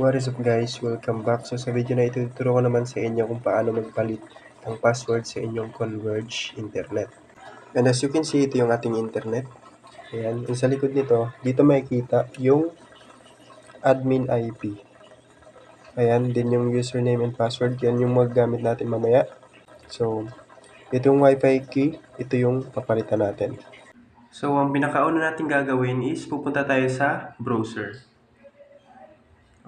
What is up guys? Welcome back. So sa video na ito, tuturo ko naman sa inyo kung paano magpalit ng password sa inyong Converge Internet. And as you can see, ito yung ating internet. Ayan. Yung sa likod nito, dito makikita yung admin IP. Ayan, din yung username and password. Yan yung magagamit natin mamaya. So, ito yung wifi key. Ito yung papalitan natin. So, ang pinakauna natin gagawin is pupunta tayo sa browser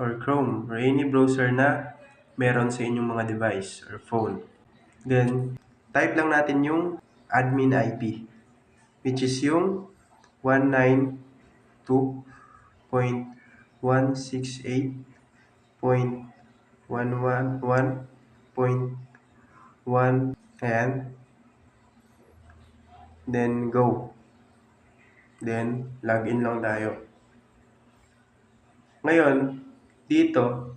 or Chrome or any browser na meron sa inyong mga device or phone. Then, type lang natin yung admin IP which is yung 192.168.111.1 Ayan. Then, go. Then, login lang tayo. Ngayon, dito,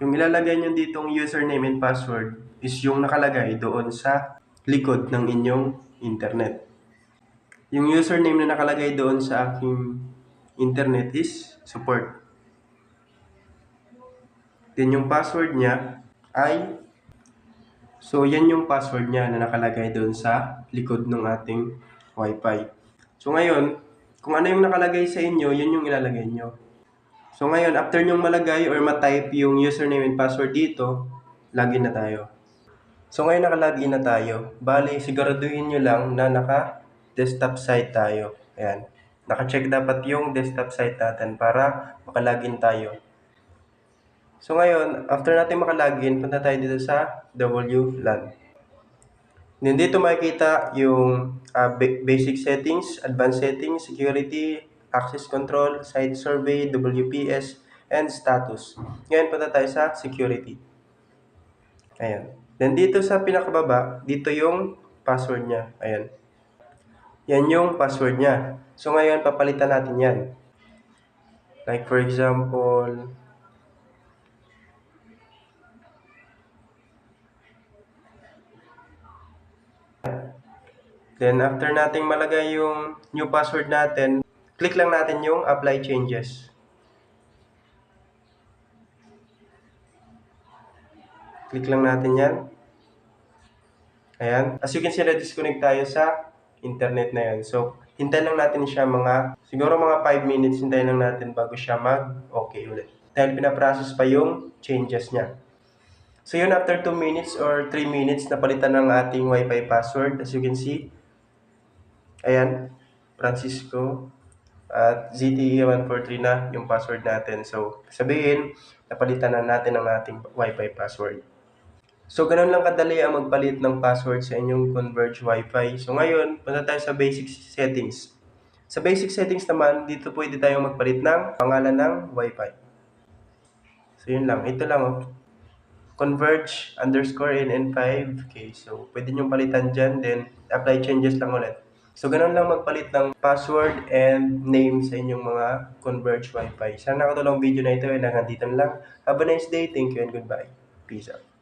yung ilalagay nyo ditong username and password is yung nakalagay doon sa likod ng inyong internet. Yung username na nakalagay doon sa aking internet is support. Then yung password niya ay So yan yung password niya na nakalagay doon sa likod ng ating wifi. So ngayon, kung ano yung nakalagay sa inyo, yun yung ilalagay nyo. So ngayon, after nyong malagay or matype yung username and password dito, login na tayo. So ngayon nakalagin na tayo. Bali, siguraduhin nyo lang na naka-desktop site tayo. Ayan. Naka-check dapat yung desktop site natin para makalagin tayo. So ngayon, after natin makalagin, punta tayo dito sa WLAN. Then dito makikita yung uh, basic settings, advanced settings, security, access control, site survey, WPS, and status. Ngayon punta tayo sa security. Ayan. Then dito sa pinakababa, dito yung password niya. Ayan. Yan yung password niya. So ngayon papalitan natin yan. Like for example, Then after nating malagay yung new password natin, click lang natin yung apply changes. Click lang natin yan. Ayan. As you can see, na-disconnect tayo sa internet na yan. So, hintay lang natin siya mga, siguro mga 5 minutes, hintay lang natin bago siya mag-okay ulit. Dahil pinaprocess pa yung changes niya. So yun, after 2 minutes or 3 minutes, napalitan ng ating Wi-Fi password. As you can see, ayan, Francisco at ZTE143 na yung password natin. So, sabihin, napalitan na natin ang ating Wi-Fi password. So, ganun lang kadali ang magpalit ng password sa inyong Converge Wi-Fi. So, ngayon, punta tayo sa basic settings. Sa basic settings naman, dito pwede tayong magpalit ng pangalan ng Wi-Fi. So, yun lang. Ito lang, oh. Converge underscore NN5. Okay, so pwede nyo palitan dyan. Then, apply changes lang ulit. So, ganun lang magpalit ng password and name sa inyong mga Converge Wi-Fi. Sana nakatulong video na ito and hanggang dito lang. Have a nice day. Thank you and goodbye. Peace out.